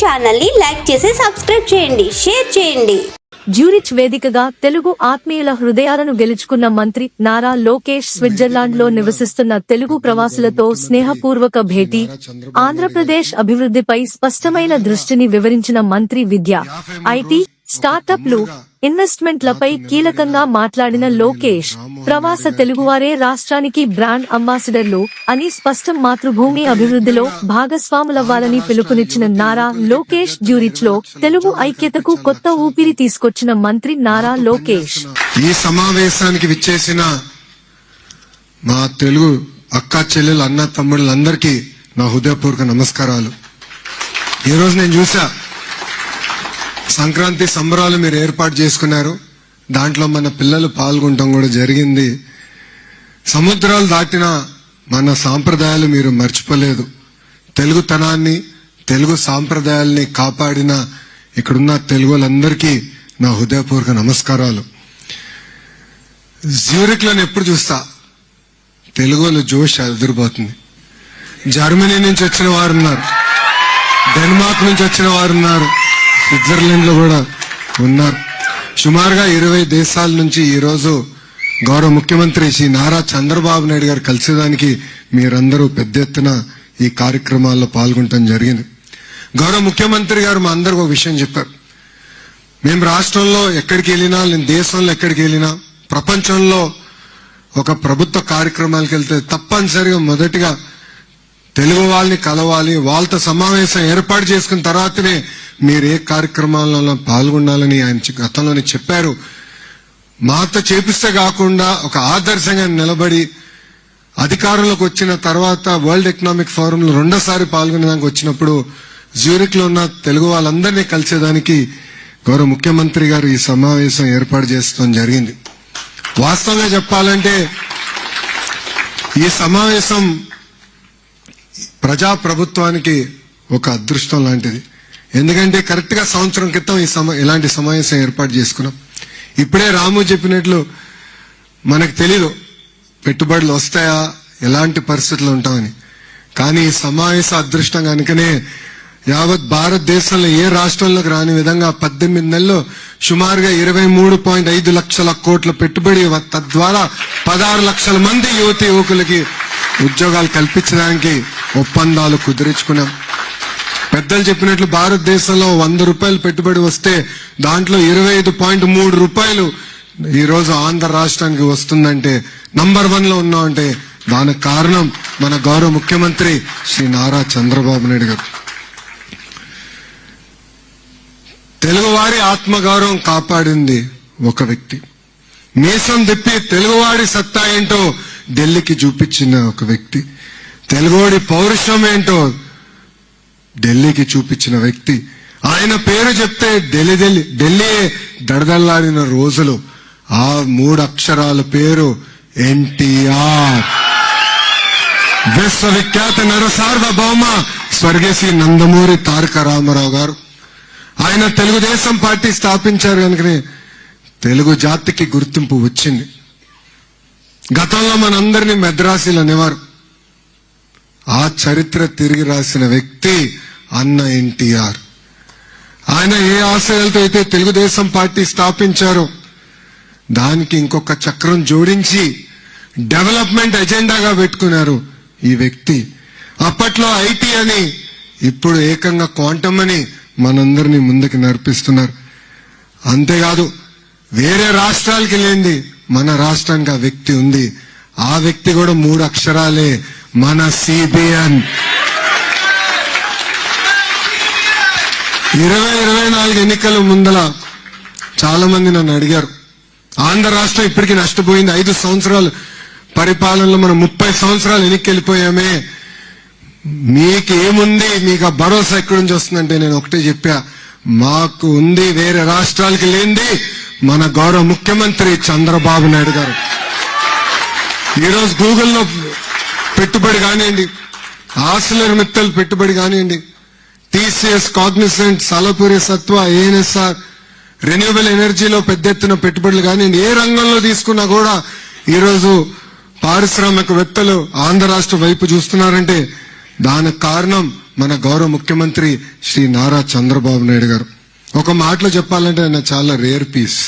ఛానల్ని లైక్ చేసి సబ్స్క్రైబ్ చేయండి షేర్ చేయండి. జ్యూరిచ్ వేదికగా తెలుగు ఆత్మీయుల హృదయాలను గెలుచుకున్న మంత్రి నారా లోకేష్ స్విట్జర్లాండ్లో నివసిస్తున్న తెలుగు ప్రవాసులతో స్నేహపూర్వక భేటీ ఆంధ్రప్రదేశ్ అభివృద్ధిపై స్పష్టమైన దృష్టిని వివరించిన మంత్రి విద్య. ఐటీ స్టార్టప్లు ఇన్వెస్ట్మెంట్లపై కీలకంగా మాట్లాడిన లోకేష్ ప్రవాస తెలుగువారే రాష్ట్రానికి బ్రాండ్ అంబాసిడర్లు అని స్పష్టం మాతృభూమి అభివృద్ధిలో భాగస్వాములవ్వాలని పిలుపునిచ్చిన నారా లోకేష్ జ్యూరిచ్లో తెలుగు ఐక్యతకు కొత్త ఊపిరి తీసుకొచ్చిన మంత్రి నారా లోకేష్. ఈ సమావేశానికి విచ్చేసిన మా తెలుగు అక్క చెల్లెలు అన్న తమ్ముళ్ళందరికీ నా హృదయపూర్వక నమస్కారాలు. ఈరోజు నేను చూసా సంక్రాంతి సంబరాలు మీరు ఏర్పాటు చేసుకున్నారు. దాంట్లో మన పిల్లలు పాల్గొనడం కూడా జరిగింది. సముద్రాలు దాటిన మన సాంప్రదాయాలు మీరు మర్చిపోలేదు. తెలుగుతనాన్ని తెలుగు సాంప్రదాయాల్ని కాపాడిన ఇక్కడున్న తెలుగు వాళ్ళందరికీ నా హృదయపూర్వక నమస్కారాలు. జ్యూరిక్లను ఎప్పుడు చూస్తా? తెలుగులో జోష్ ఎదురుపోతుంది. జర్మనీ నుంచి వచ్చిన వారు ఉన్నారు డెన్మార్క్ నుంచి వచ్చిన వారు ఉన్నారు స్విట్జర్లాండ్లో కూడా ఉన్నారు. సుమారుగా ఇరవై దేశాల నుంచి ఈరోజు గౌరవ ముఖ్యమంత్రి శ్రీ నారా చంద్రబాబు నాయుడు గారు కలిసేదానికి మీరందరూ పెద్ద ఎత్తున ఈ కార్యక్రమాల్లో పాల్గొనడం జరిగింది. గౌరవ ముఖ్యమంత్రి గారు మా అందరికి ఒక విషయం చెప్పారు. మేము రాష్ట్రంలో ఎక్కడికి వెళ్ళినా నేను దేశంలో ఎక్కడికి వెళ్ళినా ప్రపంచంలో ఒక ప్రభుత్వ కార్యక్రమాలకు వెళ్తే తప్పనిసరిగా మొదటిగా తెలుగు వాళ్ళని కలవాలి వాళ్ళతో సమావేశం ఏర్పాటు చేసుకున్న తర్వాతనే మీరు ఏ కార్యక్రమాలలో పాల్గొనాలని ఆయన గతంలోనే చెప్పారు. మాతో చేపిస్తే కాకుండా ఒక ఆదర్శంగా నిలబడి అధికారంలోకి వచ్చిన తర్వాత వరల్డ్ ఎకనామిక్ ఫోరంలో రెండోసారి పాల్గొనేదానికి వచ్చినప్పుడు జ్యూరిక్లో ఉన్న తెలుగు వాళ్ళందరినీ కలిసేదానికి గౌరవ ముఖ్యమంత్రి గారు ఈ సమావేశం ఏర్పాటు చేస్తాం జరిగింది. వాస్తవంగా చెప్పాలంటే ఈ సమావేశం ప్రజా ప్రభుత్వానికి ఒక అదృష్టం లాంటిది. ఎందుకంటే కరెక్ట్గా సంవత్సరం క్రితం ఈ సమ ఇలాంటి సమావేశం ఏర్పాటు చేసుకున్నాం. ఇప్పుడే రాము చెప్పినట్లు మనకు తెలీదు పెట్టుబడులు వస్తాయా ఎలాంటి పరిస్థితులు ఉంటామని. కానీ ఈ సమావేశ అదృష్టం కనుకనే యావత్ భారతదేశంలో ఏ రాష్ట్రంలోకి రాని విధంగా పద్దెనిమిది నెలల్లో సుమారుగా ఇరవై మూడు పాయింట్ ఐదు లక్షల కోట్ల పెట్టుబడి తద్వారా పదహారు లక్షల మంది యువతి యువకులకి ఉద్యోగాలు కల్పించడానికి ఒప్పందాలు కుదిరించుకున్నాం. పెద్దలు చెప్పినట్లు భారతదేశంలో వంద రూపాయలు పెట్టుబడి వస్తే దాంట్లో ఇరవై ఐదు పాయింట్ మూడు రూపాయలు ఈ రోజు ఆంధ్ర రాష్ట్రానికి వస్తుందంటే నంబర్ వన్లో ఉన్నామంటే దానికి కారణం మన గౌరవ ముఖ్యమంత్రి శ్రీ నారా చంద్రబాబు నాయుడు గారు. తెలుగువారి ఆత్మగౌరవం కాపాడింది ఒక వ్యక్తి. మీసం తిప్పి తెలుగువాడి సత్తా ఏంటో ఢిల్లీకి చూపించిన ఒక వ్యక్తి. తెలుగువాడి పౌరుషం ఏంటో ఢిల్లీకి చూపించిన వ్యక్తి. ఆయన పేరు చెప్తే ఢిల్లీ ఢిల్లీ ఢిల్లీ దడదల్లాడిన రోజులు. ఆ మూడు అక్షరాల పేరు ఎన్టీఆర్. విశ్వవిఖ్యాత నరసార్వభౌమ స్వర్గేశి నందమూరి తారక రామారావు గారు. ఆయన తెలుగుదేశం పార్టీ స్థాపించారు కనుకనే తెలుగు జాతికి గుర్తింపు వచ్చింది. గతంలో మనందరినీ మెద్రాసీలు అనేవారు. ఆ చరిత్ర తిరిగి రాసిన వ్యక్తి అన్న ఎన్టీఆర్. ఆయన ఏ ఆశయాలతో అయితే తెలుగుదేశం పార్టీ స్థాపించారో దానికి ఇంకొక చక్రం జోడించి డెవలప్మెంట్ ఎజెండాగా పెట్టుకున్నారు ఈ వ్యక్తి. అప్పట్లో ఐటీ అని ఇప్పుడు ఏకంగా క్వాంటమ్ అని మనందరినీ ముందుకు నడిపిస్తున్నారు. అంతేకాదు వేరే రాష్ట్రాలకి లేనిది మన రాష్ట్రానికి ఆ వ్యక్తి ఉంది. ఆ వ్యక్తి కూడా మూడు అక్షరాలే మన సిబిఎన్ ఇరవై ఇరవై నాలుగు ఎన్నికల ముందల చాలా మంది నన్ను అడిగారు. ఆంధ్ర రాష్ట్రం ఇప్పటికీ నష్టపోయింది. ఐదు సంవత్సరాలు పరిపాలనలో మనం ముప్పై సంవత్సరాలు వెనక్కి వెళ్ళిపోయామే మీకు ఏముంది? మీకు ఆ భరోసా ఎక్కడి నుంచి వస్తుందంటే నేను ఒకటే చెప్పా. మాకు ఉంది వేరే రాష్ట్రాలకి లేనిది మన గౌరవ ముఖ్యమంత్రి చంద్రబాబు నాయుడు గారు. ఈరోజు గూగుల్లో పెట్టుబడి కానివ్వండి. ఆసిలర్ మిత్తల్ పెట్టుబడి కానివ్వండి. టీసీఎస్ కాగ్నిసెంట్ సలపురి సత్వ ఏఎన్ఎస్ఆర్ రెన్యూబుల్ ఎనర్జీలో పెద్ద ఎత్తున పెట్టుబడులు కానివ్వండి. ఏ రంగంలో తీసుకున్నా కూడా ఈరోజు పారిశ్రామికవేత్తలు ఆంధ్ర రాష్ట్ర వైపు చూస్తున్నారంటే దానికి కారణం మన గౌరవ ముఖ్యమంత్రి శ్రీ నారా చంద్రబాబు నాయుడు గారు. ఒక మాటలో చెప్పాలంటే ఆయన చాలా రేర్ పీస్.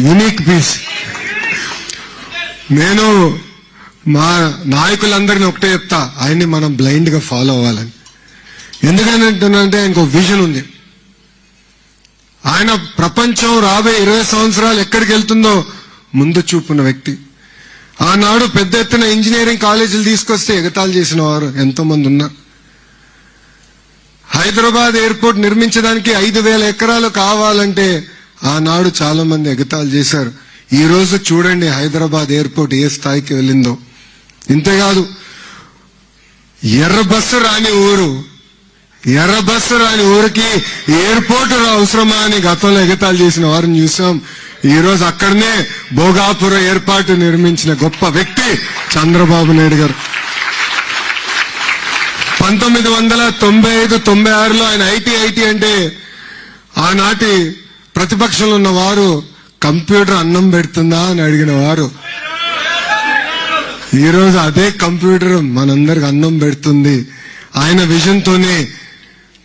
Unique piece. నేను మా నాయకులందరినీ ఒకటే చెప్తా ఆయన్ని మనం బ్లైండ్గా ఫాలో అవ్వాలని. ఎందుకని అంటున్నానంటే ఇంకో విజన్ ఉంది. ఆయన ప్రపంచం రాబోయే ఇరవై సంవత్సరాలు ఎక్కడికి వెళ్తుందో ముందు చూపున్న వ్యక్తి. ఆనాడు పెద్ద ఎత్తున ఇంజనీరింగ్ కాలేజీలు తీసుకొస్తే ఎగతాలు చేసిన వారు ఎంతో మంది ఉన్నారు. హైదరాబాద్ ఎయిర్పోర్ట్ నిర్మించడానికి ఐదు వేల ఎకరాలు కావాలంటే ఆనాడు చాలా మంది ఎగతాలు చేశారు. ఈ రోజు చూడండి హైదరాబాద్ ఎయిర్పోర్ట్ ఏ స్థాయికి వెళ్ళిందో. ఇంతేకాదు ఎర్ర బస్సు రాని ఊరు ఎర్ర బస్సు రాని ఊరికి ఎయిర్పోర్ట్ అవసరమా అని గతంలో ఎగతాలు చేసిన వారిని చూసాం. ఈ రోజు అక్కడనే భోగాపుర ఏర్పాటు నిర్మించిన గొప్ప వ్యక్తి చంద్రబాబు నాయుడు గారు. పంతొమ్మిది వందల తొంభై ఐదు తొంభై ఆరులో ఆయన ఐటీ ఐటీ అంటే ఆనాటి ప్రతిపక్షంలో ఉన్న వారు కంప్యూటర్ అన్నం పెడుతుందా అని అడిగిన వారు ఈరోజు అదే కంప్యూటర్ మనందరికి అన్నం పెడుతుంది. ఆయన విజన్తోనే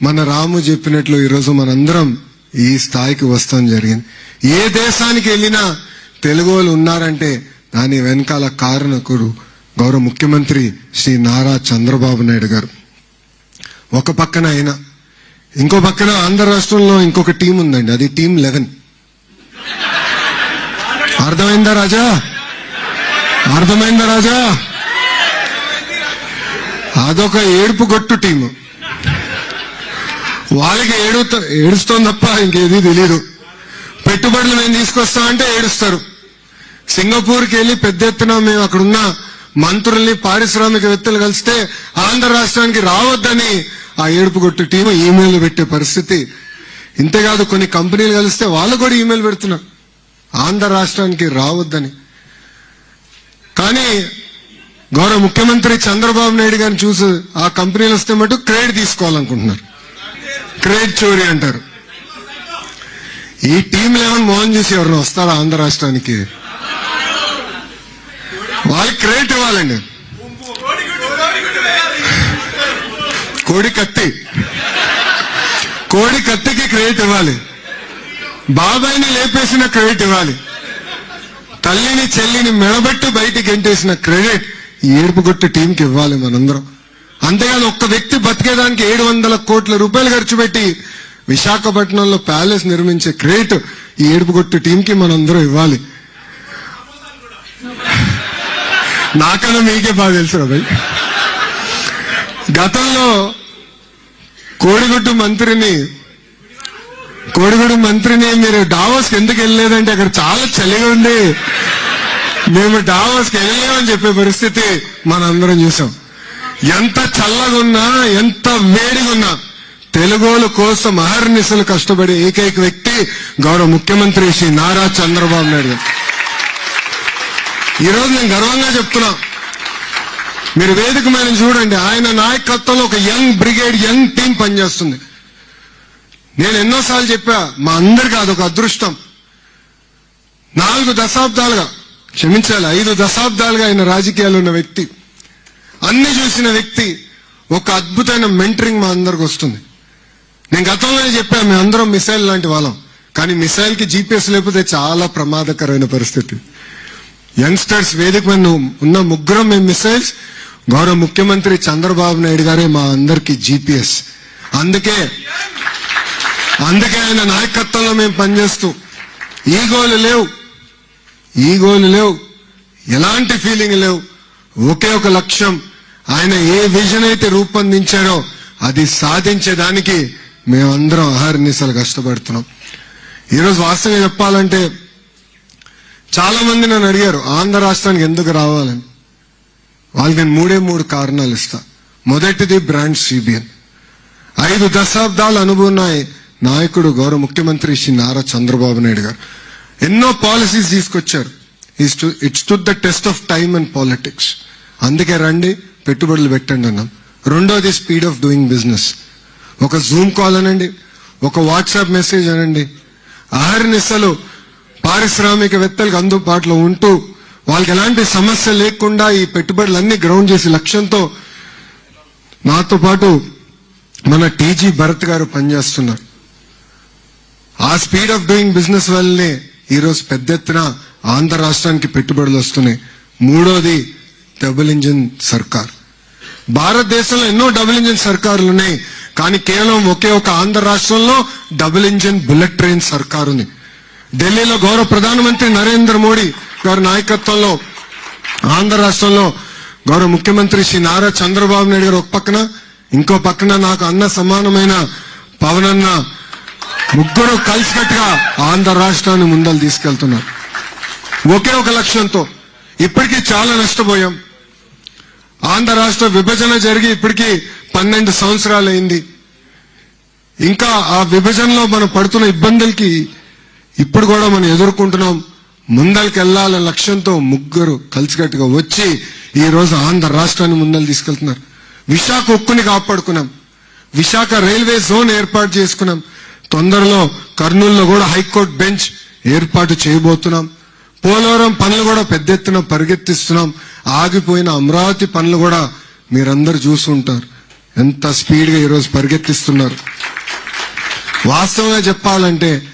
మన రాము చెప్పినట్లు ఈరోజు మనందరం ఈ స్థాయికి వస్తాం జరిగింది. ఏ దేశానికి వెళ్ళినా తెలుగు వాళ్ళు ఉన్నారంటే దాని వెనకాల కారణకుడు గౌరవ ముఖ్యమంత్రి శ్రీ నారా చంద్రబాబు నాయుడు గారు. ఒక పక్కన ఆయన ఇంకో పక్కన ఆంధ్ర రాష్ట్రంలో ఇంకొక టీం ఉందండి అది టీం లెవెన్. అర్థమైందా రాజా? అర్థమైందా రాజా? అదొక ఏడుపు గొట్టు టీము. వాళ్ళకి ఏడు ఏడుస్తుంది తప్ప ఇంకేది తెలియదు పెట్టుబడులు మేము తీసుకొస్తామంటే ఏడుస్తారు. సింగపూర్కి వెళ్ళి పెద్ద ఎత్తున మేము అక్కడున్న మంత్రుల్ని పారిశ్రామికవేత్తలు కలిస్తే ఆంధ్ర రాష్ట్రానికి రావద్దని ఆ ఏడుపు గొట్టు టీం ఈమెయిల్ పెట్టే పరిస్థితి. ఇంతేకాదు కొన్ని కంపెనీలు కలిస్తే వాళ్ళు కూడా ఈమెయిల్ పెడుతున్నారు. ఆంధ్ర రాష్ట్రానికి రావద్దని. కానీ గౌరవ ముఖ్యమంత్రి చంద్రబాబు నాయుడు గారిని చూసి ఆ కంపెనీలు వస్తే మటు క్రెడిట్ తీసుకోవాలనుకుంటున్నారు. క్రెడిట్ చోరీ అంటారు. ఈ టీం లెవెన్ మోహన్ చూసి ఎవరిని వస్తారా ఆంధ్ర రాష్ట్రానికి? వాళ్ళకి క్రెడిట్ ఇవ్వాలండి. కోడి కత్తి. కోడి కత్తికి క్రెడిట్ ఇవ్వాలి. బాబాయిని లేపేసిన క్రెడిట్ ఇవ్వాలి. తల్లిని చెల్లిని మెడబెట్టి బయటికి ఎంటేసిన క్రెడిట్ ఈ ఏడుపు టీంకి ఇవ్వాలి మనందరం. అంతేకాదు ఒక్క వ్యక్తి బతికేదానికి ఏడు వందల కోట్ల రూపాయలు ఖర్చు పెట్టి విశాఖపట్నంలో ప్యాలెస్ నిర్మించే క్రెడిట్ ఈ ఏడుపుగొట్టు టీంకి మనందరం ఇవ్వాలి. నాకన్నా మీకే బాగా తెలుసు రాబాయ్ గతంలో కోడిగుడ్డు మంత్రిని కోడిగూడు మంత్రిని మీరు డావోస్ ఎందుకు వెళ్ళలేదంటే అక్కడ చాలా చలిగా ఉంది. మేము డావోస్కి వెళ్ళలేమని చెప్పే పరిస్థితి మనందరం చూసాం. ఎంత చల్లగా ఉన్నా ఎంత వేడిగా ఉన్నా తెలుగోల కోసం అహర్నిశలు కష్టపడే ఏకైక వ్యక్తి గౌరవ ముఖ్యమంత్రి శ్రీ నారా చంద్రబాబు నాయుడు ఈరోజు నేను గర్వంగా చెప్తున్నా. మీరు వేదిక మీద చూడండి ఆయన నాయకత్వంలో ఒక యంగ్ బ్రిగేడ్ యంగ్ టీం పనిచేస్తుంది. నేను ఎన్నోసార్లు చెప్పా మా అందరికి అదొక అదృష్టం. నాలుగు దశాబ్దాలుగా క్షమించాలి ఐదు దశాబ్దాలుగా ఆయన రాజకీయాలు ఉన్న వ్యక్తి. అన్ని చూసిన వ్యక్తి ఒక అద్భుతమైన మెంటరింగ్ మా అందరికి వస్తుంది. నేను గతంలోనే చెప్పాను మేము అందరం మిసైల్ లాంటి వాళ్ళం. కానీ మిసైల్కి జీపీఎస్ లేకపోతే చాలా ప్రమాదకరమైన పరిస్థితి. యంగ్స్టర్స్ వేదిక మీద ఉన్న ముగ్గురం మేము మిసైల్స్. గౌరవ ముఖ్యమంత్రి చంద్రబాబు నాయుడు గారే మా అందరికి జీపీఎస్. అందుకే అందుకే ఆయన నాయకత్వంలో మేము పనిచేస్తూ ఈగోలు లేవు. ఈగోలు లేవు. ఎలాంటి ఫీలింగ్ లేవు. ఒకే ఒక లక్ష్యం ఆయన ఏ విజన్ అయితే రూపొందించాడో అది సాధించేదానికి మేమందరం అహర్నిశలు కష్టపడుతున్నాం. ఈరోజు వాస్తవంగా చెప్పాలంటే చాలా మంది నన్ను అడిగారు ఆంధ్ర రాష్ట్రానికి ఎందుకు రావాలని. వాళ్ళకి నేను మూడే మూడు కారణాలు ఇస్తా. మొదటిది బ్రాండ్ సిబిఎన్. ఐదు దశాబ్దాల అనుభవం నాయకుడు గౌరవ ముఖ్యమంత్రి శ్రీ నారా చంద్రబాబు నాయుడు గారు ఎన్నో పాలసీస్ తీసుకొచ్చారు. It's to the test of time and politics అందుకే రండి పెట్టుబడులు పెట్టండి అన్నాం. రెండోది స్పీడ్ ఆఫ్ డూయింగ్ బిజినెస్ ఒక జూమ్ కాల్ అనండి ఒక వాట్సాప్ మెసేజ్ అనండి. ఆహర్నిశలు పారిశ్రామికవేత్తలకు అందుబాటులో ఉంటూ వాళ్ళకి ఎలాంటి సమస్య లేకుండా ఈ పెట్టుబడులన్నీ గ్రౌండ్ చేసి లక్ష్యంతో నాతో పాటు మన టీజీ భరత్ గారు పనిచేస్తున్నారు. ఆ స్పీడ్ ఆఫ్ డూయింగ్ బిజినెస్ వల్లనే ఈరోజు పెద్ద ఎత్తున ఆంధ్ర రాష్ట్రానికి పెట్టుబడులు వస్తున్నాయి. మూడోది డబుల్ ఇంజిన్ సర్కార్. భారతదేశంలో ఎన్నో డబుల్ ఇంజిన్ సర్కారులు ఉన్నాయి. కానీ కేవలం ఒకే ఒక ఆంధ్ర రాష్ట్రంలో డబుల్ ఇంజిన్ బుల్లెట్ ట్రైన్ సర్కార్ ఉంది. ఢిల్లీలో గౌరవ ప్రధానమంత్రి నరేంద్ర మోడీ గారి నాయకత్వంలో ఆంధ్ర రాష్ట్రంలో గౌరవ ముఖ్యమంత్రి శ్రీ నారా చంద్రబాబు నాయుడు గారు ఒక పక్కన ఇంకో పక్కన నాకు అన్న సమానమైన పవన్ అన్న ముగ్గురు కలిసికట్టుగా ఆంధ్ర రాష్ట్రాన్ని ముందలు తీసుకెళ్తున్నారు. ఒకే ఒక లక్ష్యంతో ఇప్పటికీ చాలా నష్టపోయాం. ఆంధ్ర రాష్ట్ర విభజన జరిగి ఇప్పటికీ పన్నెండు సంవత్సరాలు అయింది ఇంకా ఆ విభజనలో మనం పడుతున్న ఇబ్బందులకి ఇప్పుడు కూడా మనం ఎదుర్కొంటున్నాం. ముందరికి వెళ్ళాలనే లక్ష్యంతో ముగ్గురు కలిసికట్టుగా వచ్చి ఈ రోజు ఆంధ్ర రాష్ట్రాన్ని ముందలు తీసుకెళ్తున్నారు. విశాఖ ఉక్కుని కాపాడుకున్నాం. విశాఖ రైల్వే జోన్ ఏర్పాటు చేసుకున్నాం. తొందరలో కర్నూలులో కూడా హైకోర్టు బెంచ్ ఏర్పాటు చేయబోతున్నాం. పోలవరం పనులు కూడా పెద్ద ఎత్తున పరిగెత్తిస్తున్నాం. ఆగిపోయిన అమరావతి పనులు కూడా మీరందరూ చూసుంటారు ఎంత స్పీడ్గా ఈరోజు పరిగెత్తిస్తున్నారు. వాస్తవంగా చెప్పాలంటే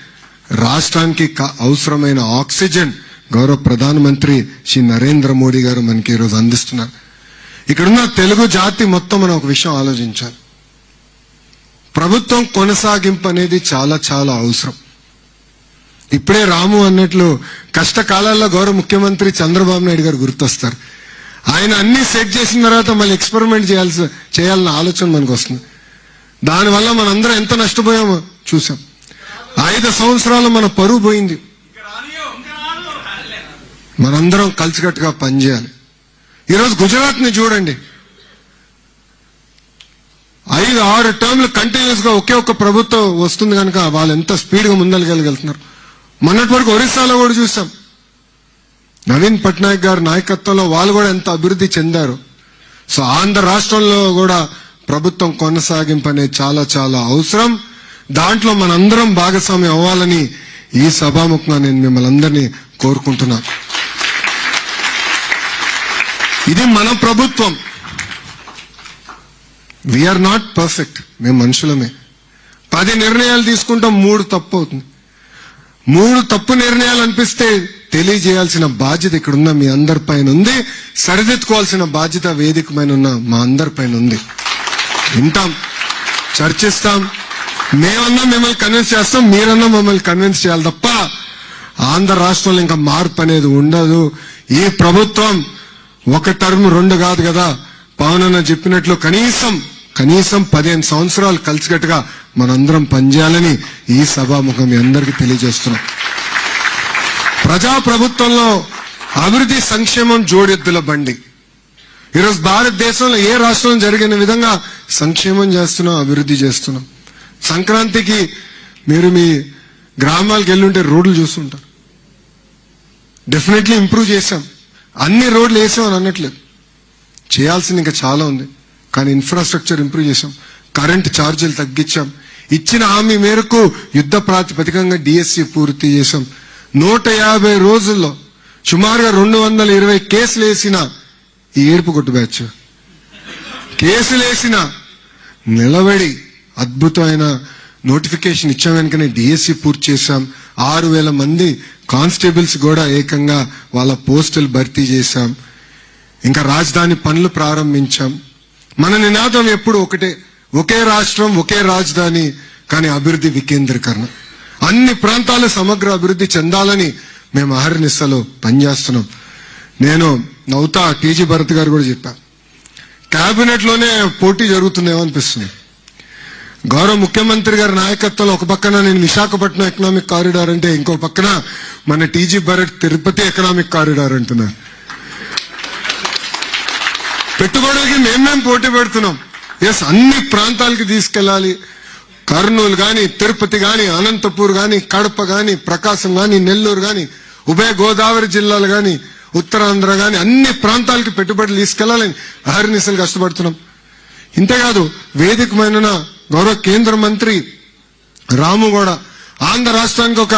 రాష్ట్రానికి క- అవసరమైన ఆక్సిజన్ గౌరవ ప్రధానమంత్రి శ్రీ నరేంద్ర మోడీ గారు మనకి ఈరోజు అందిస్తున్నారు. ఇక్కడున్న తెలుగు జాతి మొత్తం మనం ఒక విషయం ఆలోచించాలి. ప్రభుత్వం కొనసాగింపు అనేది చాలా చాలా అవసరం. ఇప్పుడే రాము అన్నట్లు కష్టకాలాల్లో గౌరవ ముఖ్యమంత్రి చంద్రబాబు నాయుడు గారు గుర్తొస్తారు. ఆయన అన్ని సెట్ చేసిన తర్వాత మళ్ళీ ఎక్స్పెరిమెంట్ చేయాల్సి చేయాలన్న ఆలోచన మనకు వస్తుంది. దానివల్ల మనందరం ఎంత నష్టపోయామో చూసాం ఐదు సంవత్సరాలు మన పరువు పోయింది. మనందరం కలిసికట్టుగా పనిచేయాలి. ఈరోజు గుజరాత్ని చూడండి. ఐదు ఆరు టర్మ్లు కంటిన్యూస్గా ఒకే ఒక్క ప్రభుత్వం వస్తుంది కనుక వాళ్ళు ఎంత స్పీడ్గా మొన్నటి వరకు ఒరిస్సాలో కూడా చూసాం. నవీన్ పట్నాయక్ గారి నాయకత్వంలో వాళ్ళు కూడా ఎంత అభివృద్ధి చెందారు. సో ఆంధ్ర రాష్ట్రంలో కూడా ప్రభుత్వం కొనసాగింపు అనేది చాలా చాలా అవసరం. దాంట్లో మనందరం భాగస్వామ్యం అవ్వాలని ఈ సభాముఖంగా నేను మిమ్మల్ని అందరినీ కోరుకుంటున్నాను. ఇది మన ప్రభుత్వం. వీఆర్ నాట్ పర్ఫెక్ట్ మేము మనుషులమే. పది నిర్ణయాలు తీసుకుంటాం మూడు తప్పు అవుతుంది. మూడు తప్పు నిర్ణయాలు అనిపిస్తే తెలియజేయాల్సిన బాధ్యత ఇక్కడ ఉన్న మీ అందరి పైన ఉంది. సరిదిద్దుకోవాల్సిన బాధ్యత వేదిక పైన ఉన్న మా అందరి పైన ఉంది. వింటాం చర్చిస్తాం. మేమన్నా మిమ్మల్ని కన్విన్స్ చేస్తాం మీరన్నా మమ్మల్ని కన్విన్స్ చేయాలి తప్ప ఆంధ్ర రాష్ట్రంలో ఇంకా మార్పు అనేది ఉండదు. ఈ ప్రభుత్వం ఒక టర్మ్ రెండు కాదు కదా. పవన్ చెప్పినట్లు కనీసం కనీసం పదిహేను సంవత్సరాలు కలిసికట్టుగా మనందరం పనిచేయాలని ఈ సభాముఖం మీ అందరికీ తెలియజేస్తున్నాం. ప్రజా ప్రభుత్వంలో అభివృద్ధి సంక్షేమం జోడెద్దుల బండి. ఈరోజు భారతదేశంలో ఏ రాష్ట్రం జరిగిన విధంగా సంక్షేమం చేస్తున్నాం అభివృద్ధి చేస్తున్నాం. సంక్రాంతికి మీరు మీ గ్రామాలకు వెళ్ళుంటే రోడ్లు చూస్తుంటారు. డెఫినెట్లీ ఇంప్రూవ్ చేశాం. అన్ని రోడ్లు వేసాం అని అనట్లేదు చేయాల్సింది ఇంకా చాలా ఉంది. కానీ ఇన్ఫ్రాస్ట్రక్చర్ ఇంప్రూవ్ చేశాం. కరెంట్ ఛార్జీలు తగ్గించాం. ఇచ్చిన హామీ మేరకు యుద్ధ ప్రాతిపదికంగా డిఎస్సి పూర్తి చేశాం. నూట యాభై రోజుల్లో సుమారుగా రెండు వందల ఇరవై కేసులు వేసిన ఈ ఏడుపు కొట్టు బ్యాచ్. కేసులు వేసిన నిలబడి అద్భుతమైన నోటిఫికేషన్ ఇచ్చాం వెనుకనే డిఎస్సి పూర్తి చేశాం. ఆరు వేల మంది కానిస్టేబుల్స్ కూడా ఏకంగా వాళ్ళ పోస్టులు భర్తీ చేశాం. ఇంకా రాజధాని పనులు ప్రారంభించాం. మన నినాదం ఎప్పుడు ఒకటే ఒకే రాష్ట్రం ఒకే రాజధాని కానీ అభివృద్ధి వికేంద్రీకరణ. అన్ని ప్రాంతాలు సమగ్ర అభివృద్ధి చెందాలని మేము అహర్నిస్సలో పనిచేస్తున్నాం. నేను నౌతా టీజీ భరత్ గారు కూడా చెప్పా. క్యాబినెట్లోనే పోటీ జరుగుతుందేమో అనిపిస్తుంది. గౌరవ ముఖ్యమంత్రి గారి నాయకత్వంలో ఒక పక్కన నేను విశాఖపట్నం ఎకనామిక్ కారిడార్ అంటే ఇంకో పక్కన మన TG Bharat Tirupati economic corridor అంటున్నారు. పెట్టుబడులకి మేమేం పోటీ పెడుతున్నాం? ఎస్ అన్ని ప్రాంతాలకి తీసుకెళ్ళాలి. కర్నూలు కానీ తిరుపతి కానీ అనంతపూర్ కానీ కడప కానీ ప్రకాశం కానీ నెల్లూరు కానీ ఉభయ గోదావరి జిల్లాలు కానీ ఉత్తరాంధ్ర కానీ అన్ని ప్రాంతాలకి పెట్టుబడులు తీసుకెళ్ళాలని అహర్నిశలు కష్టపడుతున్నాం. ఇంతేకాదు వేదికమైన గౌరవ కేంద్ర మంత్రి రాము కూడా ఆంధ్ర రాష్ట్రానికి ఒక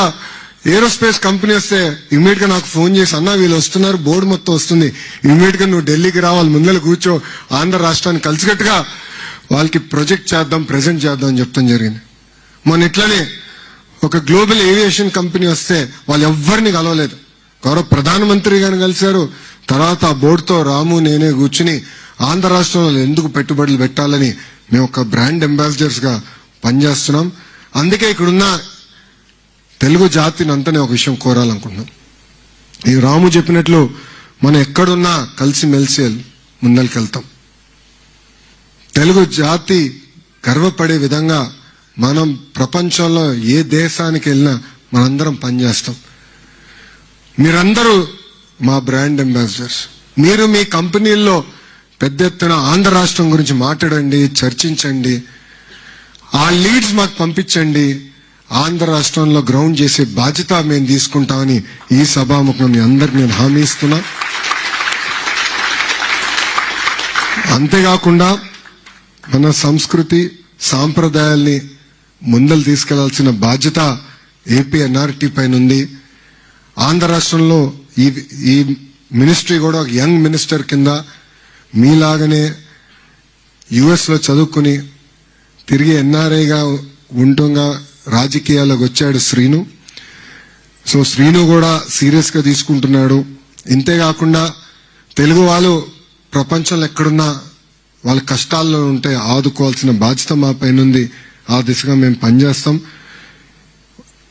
ఏరోస్పేస్ కంపెనీ వస్తే ఇమీడియట్గా నాకు ఫోన్ చేసి అన్న వీళ్ళు వస్తున్నారు బోర్డు మొత్తం వస్తుంది. ఇమీడియట్గా నువ్వు ఢిల్లీకి రావాలి ముందర కూర్చో ఆంధ్ర రాష్ట్రాన్ని కలిసికట్టుగా వాళ్ళకి ప్రొజెక్ట్ చేద్దాం ప్రెజెంట్ చేద్దాం అని చెప్తాం జరిగింది. మొన్న ఇట్లనే ఒక గ్లోబల్ ఏవియేషన్ కంపెనీ వస్తే వాళ్ళు ఎవ్వరిని కలవలేదు. గౌరవ ప్రధానమంత్రి గారిని కలిశారు. తర్వాత ఆ బోర్డుతో రాము నేనే కూర్చుని ఆంధ్ర రాష్ట్రంలో ఎందుకు పెట్టుబడులు పెట్టాలని మేము ఒక బ్రాండ్ అంబాసిడర్స్గా పనిచేస్తున్నాం. అందుకే ఇక్కడున్న తెలుగు జాతిని అంతా నేను ఒక విషయం కోరాలనుకుంటున్నాం. ఈ రాము చెప్పినట్లు మనం ఎక్కడున్నా కలిసి కలిసిమెలిసి ముందరికెళ్తాం. తెలుగు జాతి గర్వపడే విధంగా మనం ప్రపంచంలో ఏ దేశానికి వెళ్ళినా మనందరం పనిచేస్తాం. మీరందరూ మా బ్రాండ్ అంబాసిడర్స్. మీరు మీ కంపెనీల్లో పెద్ద ఎత్తున ఆంధ్ర రాష్ట్రం గురించి మాట్లాడండి చర్చించండి. ఆ లీడ్స్ మాకు పంపించండి. ఆంధ్ర రాష్ట్రంలో గ్రౌండ్ చేసే బాధ్యత మేము తీసుకుంటామని ఈ సభాముఖం మీ అందరికి నేను హామీ ఇస్తున్నా. అంతేకాకుండా మన సంస్కృతి సాంప్రదాయాల్ని ముందలు తీసుకెళ్ళాల్సిన బాధ్యత ఏపీ ఎన్ఆర్టీ పైన ఉంది. ఆంధ్ర రాష్ట్రంలో ఈ ఈ మినిస్ట్రీ కూడా ఒక యంగ్ మినిస్టర్ కింద మీలాగనే యుఎస్లో చదువుకుని తిరిగి ఎన్ఆర్ఐగా ఉంటుంగా రాజకీయాలకు వచ్చాడు శ్రీను. సో శ్రీను కూడా సీరియస్గా తీసుకుంటున్నాడు. ఇంతేకాకుండా తెలుగు వాళ్ళు ప్రపంచంలో ఎక్కడున్నా వాళ్ళ కష్టాల్లో ఉంటే ఆదుకోవాల్సిన బాధ్యత మా పైన ఉంది. ఆ దిశగా మేము పనిచేస్తాం.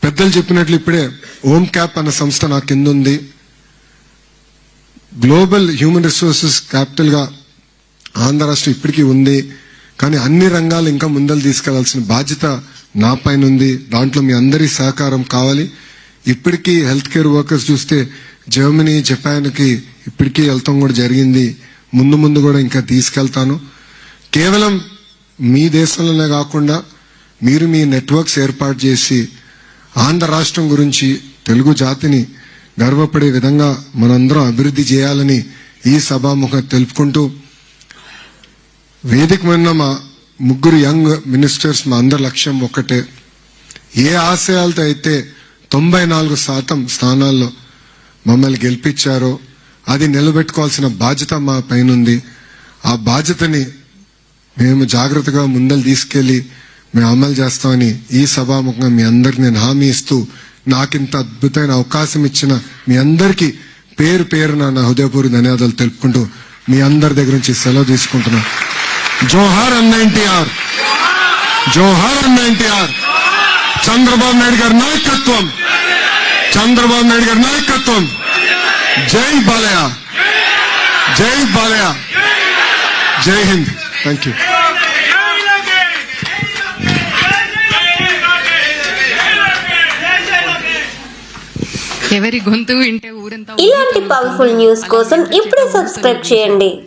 పెద్దలు చెప్పినట్లు ఇప్పుడే ఓమ్ క్యాప్ అన్న సంస్థ నా కింద ఉంది. గ్లోబల్ హ్యూమన్ రిసోర్సెస్ క్యాపిటల్గా ఆంధ్ర రాష్ట్రం ఇప్పటికీ ఉంది. కానీ అన్ని రంగాలు ఇంకా ముందలు తీసుకెళ్ళాల్సిన బాధ్యత నా పైన ఉంది. దాంట్లో మీ అందరి సహకారం కావాలి. ఇప్పటికీ హెల్త్ కేర్ వర్కర్స్ చూస్తే జర్మనీ జపాన్కి ఇప్పటికీ వెళ్తాం కూడా జరిగింది. ముందు ముందు కూడా ఇంకా తీసుకెళ్తాను. కేవలం మీ దేశంలోనే కాకుండా మీరు మీ నెట్వర్క్స్ ఏర్పాటు చేసి ఆంధ్ర రాష్ట్రం గురించి తెలుగు జాతిని గర్వపడే విధంగా మనందరం అభివృద్ధి చేయాలని ఈ సభాముఖం తెలుపుకుంటూ వేదిక మీద మా ముగ్గురు యంగ్ మినిస్టర్స్ మా అందరి లక్ష్యం ఒక్కటే ఏ ఆశయాలతో అయితే తొంభై నాలుగు శాతం స్థానాల్లో మమ్మల్ని గెలిపించారో అది నిలబెట్టుకోవాల్సిన బాధ్యత మా పైనుంది. ఆ బాధ్యతని మేము జాగ్రత్తగా ముందలు తీసుకెళ్ళి మేము అమలు చేస్తామని ఈ సభాముఖంగా మీ అందరికి నేను హామీ ఇస్తూ నాకింత అద్భుతమైన అవకాశం ఇచ్చిన మీ అందరికీ పేరు పేరున నా హృదయపూర్వ ధన్యవాదాలు తెలుపుకుంటూ మీ అందరి దగ్గర నుంచి సెలవు తీసుకుంటున్నాను. జోహార్ అన్న ఎన్టీఆర్. జోహార్ అన్న ఎన్టీఆర్. చంద్రబాబు నాయుడు గారి నాయకత్వం. చంద్రబాబు నాయుడు గారి నాయకత్వం. జై బాలయ్య. జై బాలయ్య. జై హింద్. థ్యాంక్ యూ ఎవరి గొంతు వింటే ఊరంతా ఇలాంటి పవర్ఫుల్ న్యూస్ కోసం ఇప్పుడే సబ్స్క్రైబ్ చేయండి.